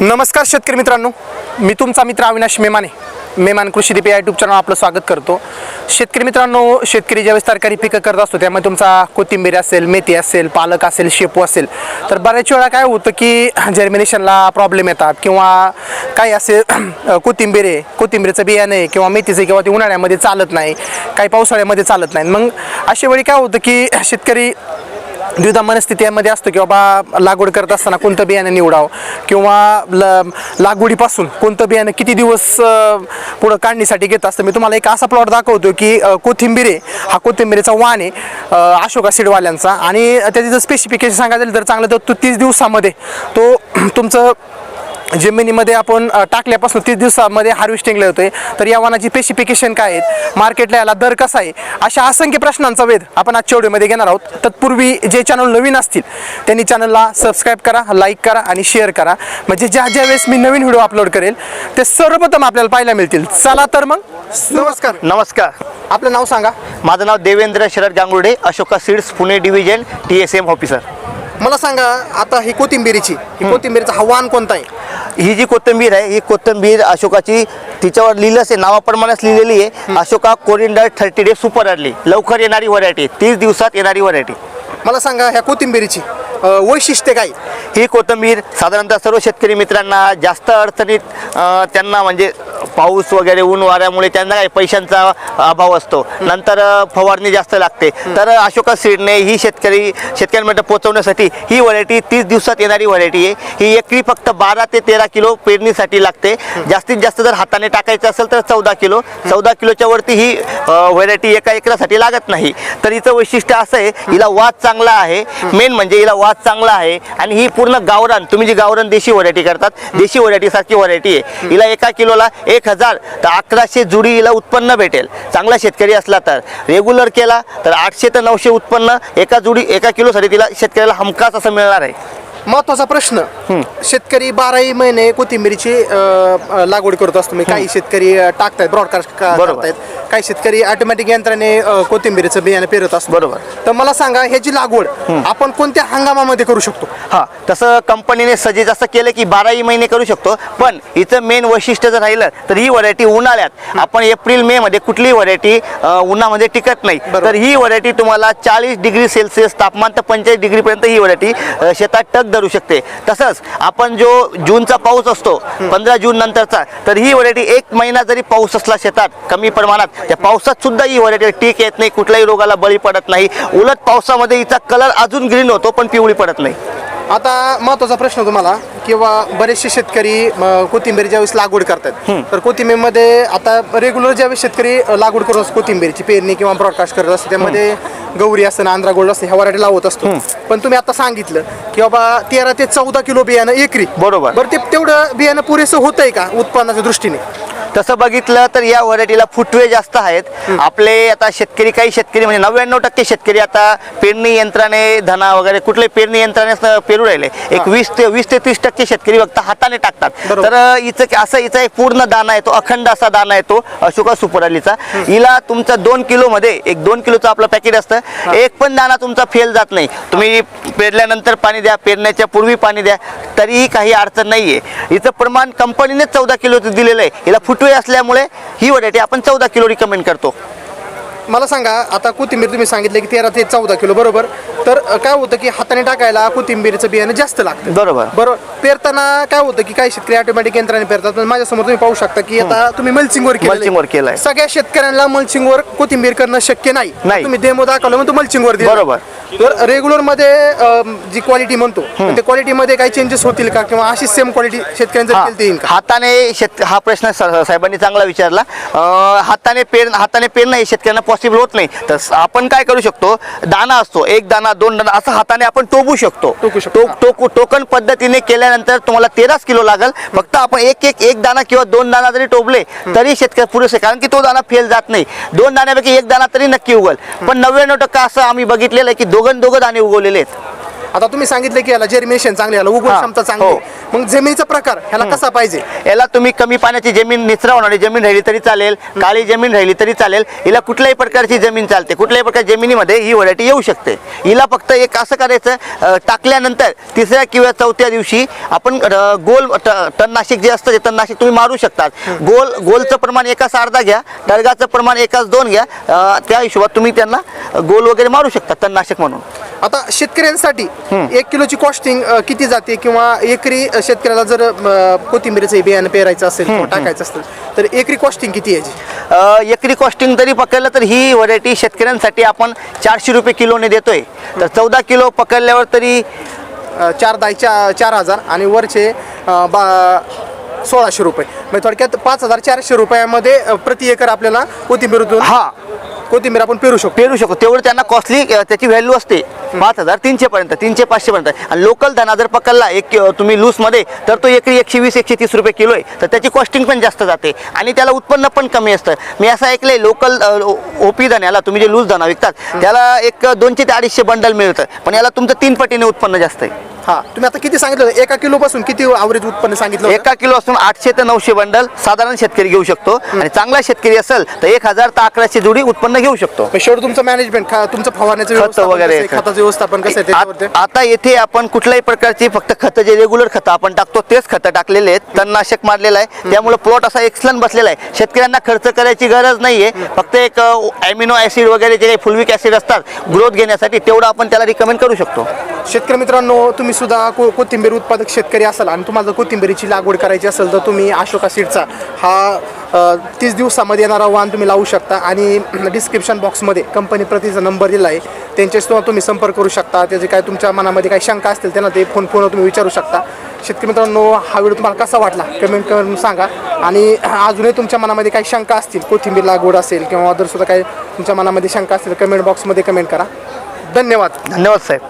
नमस्कार शेतकरी मित्रांनो. मी तुमचा मित्र अविनाश मेमाने. मेमान कृषी दीप या यूट्यूब चॅनल आपलं स्वागत करतो. शेतकरी मित्रांनो शेतकरी ज्यावेळेस तरकारी पिकं करत असतो त्यामध्ये तुमचा कोथिंबीर असेल मेथी असेल पालक असेल शेपू असेल तर बऱ्याच वेळा काय होतं की जर्मिनेशनला प्रॉब्लेम येतात किंवा काही असे कोथिंबीर आहे कोथिंबीरचं बियाणं आहे किंवा मेथीचं किंवा ते उन्हाळ्यामध्ये चालत नाही काही पावसाळ्यामध्ये चालत नाही. मग अशा वेळी काय होतं की शेतकरी द्विधा मनस्थितीमध्ये असतो की बाबा लागवड करत असताना कोणतं बियाणं निवडावं? किंवा ल लागवडीपासून कोणतं बियाणं किती दिवस पुढं काढणीसाठी घेत असतं? मी तुम्हाला एक असा प्लॉट दाखवतो की कोथिंबिरे कोथिंबीर आहे हा कोथिंबिरीचा वाण आहे अशोका सीडवाल्यांचा. आणि त्याची जर स्पेसिफिकेशन सांगायचं झालं तर चांगलं तर तो तीस दिवसामध्ये तो तुमचं जमिनीमध्ये आपण टाकल्यापासून तीस दिवसामध्ये हार्वेस्टिंगला होतोय तर या वाहनाची स्पेसिफिकेशन काय आहेत? मार्केटला याला दर कसा आहे? अशा असंख्य प्रश्नांचा वेध आपण आजच्या व्हिडिओमध्ये घेणार आहोत. तत्पूर्वी जे चॅनल नवीन असतील त्यांनी चॅनलला सबस्क्राईब करा लाईक करा आणि शेअर करा. म्हणजे ज्या ज्या वेळेस मी नवीन व्हिडिओ अपलोड करेल ते सर्वप्रथम आपल्याला पाहायला मिळतील. चला तर मग. नमस्कार. नमस्कार. आपलं नाव सांगा. माझं नाव Devendra Sharad Gangurde Ashoka seeds Pune division T S M officer मला सांगा आता ही कोथिंबीरीची ही कोथिंबीरीचा हा वाण कोणता आहे? ही जी कोथिंबीर आहे ही कोथिंबीर अशोकाची तिच्यावर लिहिलंच आहे नावाप्रमाणेच लिहिलेली आहे. Ashoka coriander thirty day super early लवकर येणारी व्हरायटी तीस दिवसात येणारी व्हरायटी मला सांगा ह्या कोथिंबीरीची अ, वैशिष्ट्य काय? ही कोथिंबीर साधारणतः सर्व शेतकरी मित्रांना जास्त अडचणीत अं, त्यांना म्हणजे पाऊस वगैरे ऊन वाऱ्यामुळे त्यांना काही पैशांचा अभाव असतो. नंतर फवारणी जास्त लागते. तर अशोका सीडने ही शेतकरी शेतकऱ्यांमध्ये पोहोचवण्यासाठी ही व्हरायटी तीस दिवसात येणारी व्हरायटी आहे. ही एकरी फक्त बारा ते तेरा किलो पेरणीसाठी लागते. जास्तीत जास्त जर हाताने टाकायचं असेल तर चौदा किलो. चौदा किलोच्या वरती ही व्हरायटी एका एकरासाठी लागत नाही. तर हिचं वैशिष्ट्य असं आहे हिला वाद चांगला आहे. मेन म्हणजे हिला वाद चांगला आहे. आणि ही पूर्ण गावरान तुम्ही जी गावरान देशी व्हरायटी करतात देशी व्हरायटी सारखी व्हरायटी आहे. हिला एका किलोला एक एक हजार तर अकराशे जुडी हिला उत्पन्न भेटेल. चांगला शेतकरी असला तर. रेग्युलर केला तर आठशे ते नऊशे उत्पन्न. एका जुडी एका किलोसाठी तिला शेतकऱ्याला हमखास असं मिळणार आहे. महत्त्वाचा प्रश्न. शेतकरी बाराही महिने कोथिंबीरीची अ, लागवड करत असतो. म्हणजे काही शेतकरी अ, टाकतायत ब्रॉडकास्ट बरोबर. करतायत. काही शेतकरी ऑटोमॅटिक यंत्राने अ, कोथिंबीरीचं बियाणं पेरत असतो बरोबर. तर मला सांगा ह्याची लागवड आपण कोणत्या हंगामामध्ये करू शकतो? हा तसं कंपनीने सजेस्ट असं केलं की बाराही महिने करू शकतो. पण हिचं मेन वैशिष्ट्य जर राहिलं तर ही व्हरायटी उन्हाळ्यात आपण एप्रिल मे मध्ये कुठलीही व्हरायटी उन्हामध्ये टिकत नाही. बरोबर. तर ही व्हरायटी तुम्हाला चाळीस डिग्री सेल्सिअस तापमान तर पंचेचाळीस डिग्री पर्यंत ही व्हरायटी शेतात टक ठरू शकते. तसंच आपण जो जूनचा पाऊस असतो पंधरा जून नंतरचा तर ही व्हरायटी एक महिना जरी पाऊस असला शेतात कमी प्रमाणात त्या पावसात सुद्धा ही व्हरायटी टीक येत नाही कुठल्याही रोगाला बळी पडत नाही. उलट पावसामध्ये हिचा कलर अजून ग्रीन होतो पण पिवळी पडत नाही. आता महत्त्वाचा प्रश्न तुम्हाला किंवा बरेचसे शेतकरी कोथिंबीर ज्यावेळेस लागवड करतात तर कोथिंबीरमध्ये आता रेग्युलर ज्यावेळेस शेतकरी लागवड करत असतो कोथिंबीरची पेरणी किंवा ब्रॉडकास्ट करत असतो त्यामध्ये गौरी असतं आंध्रा गोल्ड असतं ह्या व्हरायटी लावत असतो. पण तुम्ही आता सांगितलं की बाबा तेरा ते चौदा किलो बियाणं एकरी. बरोबर. बरं ते तेवढं बियाणं पुरेसं होतंय का उत्पन्नाच्या दृष्टीने? तसं बघितलं तर या व्हरायटीला फुटवे जास्त आहेत. आपले आता शेतकरी काही शेतकरी म्हणजे नव्याण्णव टक्के शेतकरी आता पेरणी यंत्राने धना वगैरे कुठले पेरणी यंत्राने पेरू राहिले. एक वीस ते वीस ते तीस टक्के शेतकरी फक्त हाताने टाकतात. तर हिचं असं हिचा एक पूर्ण दाना आहे तो अखंड असा दाना आहे तो अशोका सुपरालीचा हिला तुमचा दोन किलो मध्ये एक दोन किलोचं आपलं पॅकेट असतं. एक पण दाना तुमचा फेल जात नाही. तुम्ही पेरल्यानंतर पाणी द्या पेरण्याच्या पूर्वी पाणी द्या तरीही काही अडचण नाहीये. हिचं प्रमाण कंपनीनेच चौदा किलो दिलेलं आहे. हिला फुटवे असल्यामुळे ही व्हरायटी आपण चौदा किलो रिकमेंड करतो मला सांगा आता कोथिंबीर तुम्ही सांगितलं की तेरा ते चौदा किलो बरोबर तर काय होतं की हाताने टाकायला कोथिंबीरचं बियाणं जास्त लागतं बरोबर बरोबर पेरताना काय होतं की काही शेतकरी ऑटोमॅटिक यंत्राने पेरतात पण माझ्यासमोर तुम्ही पाहू शकता की आता तुम्ही मल्चिंगवर मल्चिंगवर केलंय. सगळ्या शेतकऱ्यांना मल्चिंगवर कोथिंबीर करणं शक्य नाही. तुम्ही डेमो दाखवलं मग तो मल्चिंगवर दिला. बरोबर. तर रेग्युलरमध्ये अम, जी क्वालिटी म्हणतो त्या क्वालिटी मध्ये काही चेंजेस होतील का? किंवा अशी सेम क्वालिटी शेतकऱ्यांचं येईल का? हाताने शेत हा प्रश्न साहेबांनी चांगला विचारला. हाताने पेर हाताने पेरणं हे शेतकऱ्यांना पॉसिबल होत नाही. तर आपण काय करू शकतो? दाना असतो. एक दाना दोन दाना असं हाताने आपण टोबू शकतो. टोकू शकतो. टोक- टोक- टोकन पद्धतीने केल्यानंतर तुम्हाला तेराच किलो लागल. फक्त आपण एक एक एक दाना किंवा दोन दाना जरी टोबले तरी शेतकरी पुरेसे कारण की तो दाना फेल जात नाही. दोन दाण्यापैकी एक दाना तरी नक्की उगल. पण नव्याण्णव टक्का असं आम्ही बघितलेलं आहे की दोघं दोघं दाणे उगवलेले आहेत. आता तुम्ही सांगितले की याला जर्मिनेशन चांगली याला उगवण हा, क्षमता चांगली हो. मग जमिनीचा प्रकार ह्याला कसा पाहिजे? याला तुम्ही कमी पाण्याची जमीन निचरा होणारी जमीन राहिली तरी चालेल काळी जमीन राहिली तरी चालेल हिला कुठल्याही प्रकारची जमीन चालते. कुठल्याही प्रकारच्या जमिनीमध्ये ही व्हरायटी येऊ शकते. हिला फक्त एक असं करायचं अं, टाकल्यानंतर तिसऱ्या किंवा चौथ्या दिवशी आपण अं, गोल ट- तणनाशक जे असतं ते तणनाशक तुम्ही मारू शकतात. गोल गोलचं प्रमाण एकाच अर्धा घ्या टरगाचं प्रमाण एकाच दोन घ्या अं, त्या हिशोबात तुम्ही त्यांना गोल वगैरे मारू शकता तणनाशक म्हणून. आता शेतकऱ्यांसाठी एक किलोची कॉस्टिंग किती जाते? किंवा एकरी शेतकऱ्याला जर कोथिंबीरचं बियाणं पेरायचं असेल किंवा टाकायचं असेल तर एकरी कॉस्टिंग किती याची? एकरी कॉस्टिंग जरी पकडलं तर ही व्हरायटी शेतकऱ्यांसाठी आपण चारशे रुपये किलोने देतोय. तर चौदा किलो पकडल्यावर तरी चार दायच्या चार हजार आणि वरचे बा सोळाशे रुपये. म्हणजे थोडक्यात पाच हजार चारशे रुपयामध्ये प्रति एकर आपल्याला कोथिंबीरतून हा. कोथिंबीर आपण पेरू शकतो. पेरू शकतो. तेवढं त्यांना कॉस्टली त्याची व्हॅल्यू असते. पाच हजार तीनशे पर्यंत तीनशे पाचशे पर्यंत. आणि लोकल धना जर पकडला एक तुम्ही लूजमध्ये तर तो एकरी एकशे वीस एकशे तीस रुपये किलो आहे. तर त्याची कॉस्टिंग पण जास्त जाते. आणि त्याला उत्पन्न पण कमी असतं. मी असं ऐकलंय लोकल ओपी धन्याला तुम्ही जे लूज धना विकतात त्याला एक दोनशे ते अडीचशे बंडल मिळतं. पण याला तुमचं तीन पटीने उत्पन्न जास्त आहे. हा. तुम्ही आता किती सांगितलं? एका किलो पासून किती आवरेज उत्पन्न सांगितलं? एका किलो असून आठशे ते नऊशे बंडल साधारण शेतकरी घेऊ शकतो. आणि चांगला शेतकरी असेल तर एक हजार ते अकराशे जोडी उत्पन्न घेऊ शकतो. शेवटी तुमचं मॅनेजमेंट तुमचं फवारण्याचं खत वगैरे खताचं व्यवस्थापन कसं आहे त्याच्यावरती? आत- आता येथे आपण कुठल्याही प्रकारची फक्त खतं जे रेग्युलर खतं आपण टाकतो तेच खतं टाकलेले आहेत. तणनाशक मारलेलं आहे. त्यामुळे प्लॉट असा एक्सलन बसलेला आहे. शेतकऱ्यांना खर्च करायची गरज नाहीये. फक्त एक अॅमिनो ऍसिड वगैरे जे काही फुलविक ऍसिड असतात ग्रोथ घेण्यासाठी तेवढं आपण त्याला रिकमेंड करू शकतो. शेतकरी मित्रांनो तुम्ही सुद्धा को कोथिंबीर उत्पादक शेतकरी असाल आणि तुम्हाला जर कोथिंबीरीची लागवड करायची असेल तर तुम्ही अशोका सीडचा हा तीस दिवसामध्ये येणारा वाहन तुम्ही लावू शकता. आणि डिस्क्रिप्शन बॉक्समध्ये कंपनी प्रतीचा नंबर दिला आहे. त्यांच्याशी तुम्ही संपर्क करू शकता. त्याचे काय तुमच्या मनामध्ये काही शंका असतील त्यांना ते फोन फोनवर तुम्ही विचारू शकता. शेतकरी मित्रांनो हा व्हिडिओ तुम्हाला कसा वाटला? कमेंट करून सांगा. आणि अजूनही तुमच्या मनामध्ये काही शंका असतील कोथिंबीर लागवड असेल किंवा अदरसुद्धा काही तुमच्या मनामध्ये शंका असतील कमेंट बॉक्समध्ये कमेंट करा. धन्यवाद. धन्यवाद साहेब.